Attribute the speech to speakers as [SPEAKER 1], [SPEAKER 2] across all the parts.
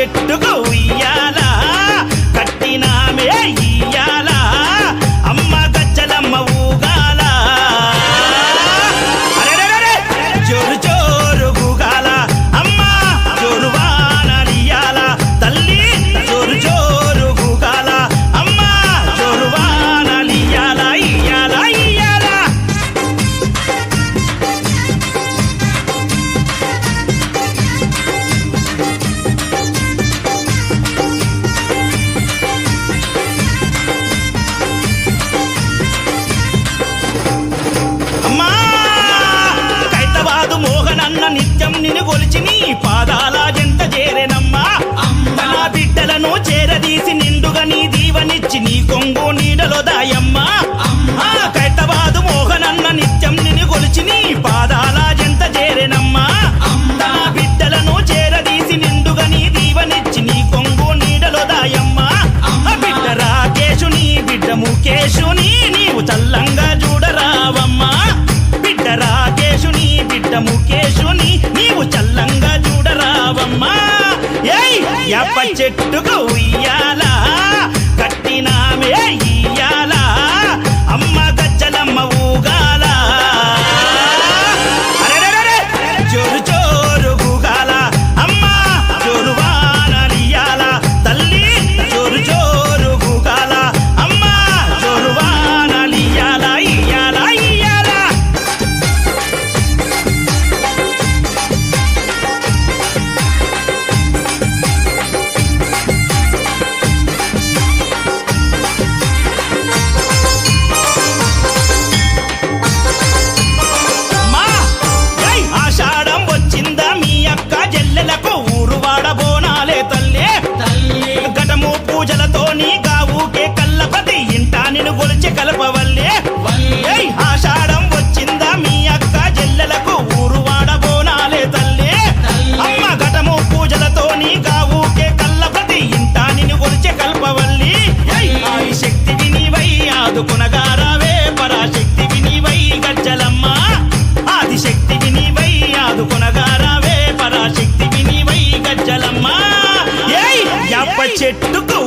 [SPEAKER 1] చెట్టుకు నీడలో దాయమ్మా మోహనన్న నిత్యం నిని కొలిచి నీ పాదాల జంట చేరెనమ్మా. నా బిడ్డలను చేరదీసి నిండుగా నీ దీవనిచ్చి నీ కొంగు నీడలో దాయమ్మా. ఆ బిడ్డ రాకేశుని బిడ్డ ముఖేశుని నీవు చల్లంగా చూడరావమ్మా. బిడ్డ రాకేశుని బిడ్డ ముఖేశుని నీవు చల్లంగా చూడరావమ్మా. ఏయ్ యప్ప చెట్టుకు ఉయ్యాల పూజలతో నీ గావుకే కల్లపతి ఇంట నిన్ను గొలిచి కలపవల్లే ఏయ్! ఆషాఢం వచ్చిందా మీ అక్క జల్లెలకు ఊరు వాడబోనాలే తల్లి అమ్మ ఘటము పూజలతో నీ గావుకే కల్లపతి ఇంట నిన్ను గొలిచి కలపవల్లి ఏయ్! ఆది శక్తి వినివై ఆదుకునగారావే పరాశక్తి వినివై గజ్జలమ్మ ఆదిశక్తి వినివై ఆదుకునగారావే పరాశక్తి వినివై గజ్జలమ్మ ఏయ్ యప్ప చెట్టుకు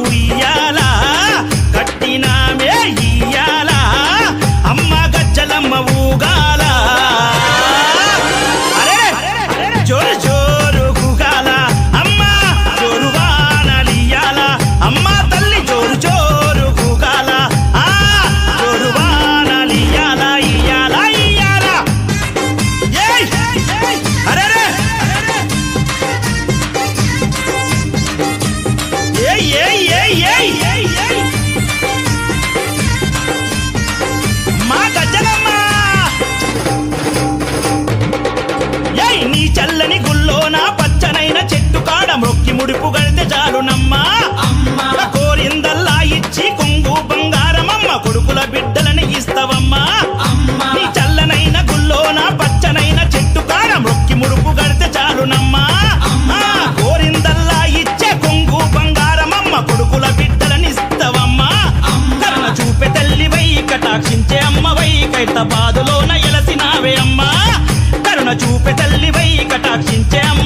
[SPEAKER 1] అమ్మా కోరిందల్లా ఇచ్చి కొంగు బంగారమమ్మ కొడుకుల బిడ్డలని ఇస్తావమ్మా. నీ చల్లనైన గుల్లోన పచ్చనైన చెట్టు కడితే చాలునమ్మా. కోరిందల్లా ఇచ్చే బంగారమమ్మ కొడుకుల బిడ్డలని ఇస్తావమ్మా. కర్ణ చూపె తల్లివై కటాక్షించే అమ్మవై కైత బాధలోన ఎలసినావే అమ్మా. కరుణ చూపె కటాక్షించే అమ్మ